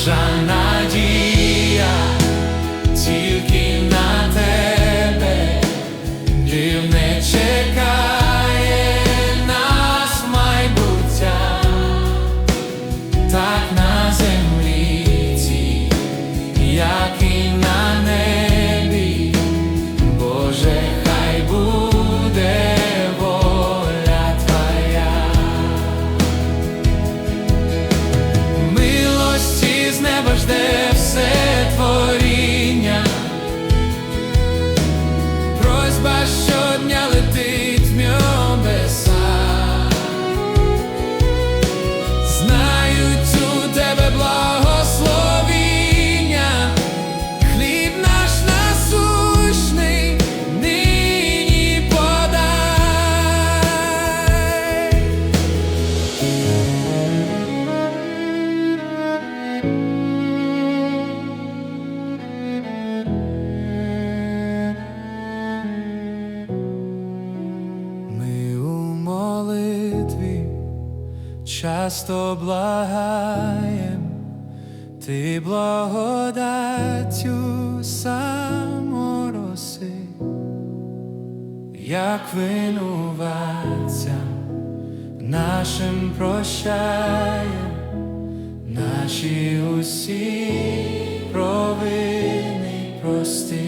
shine молитві. Часто благаєм, ти благодаттю самороси, як винуватцям нашим прощаєм, наші усі провини прости.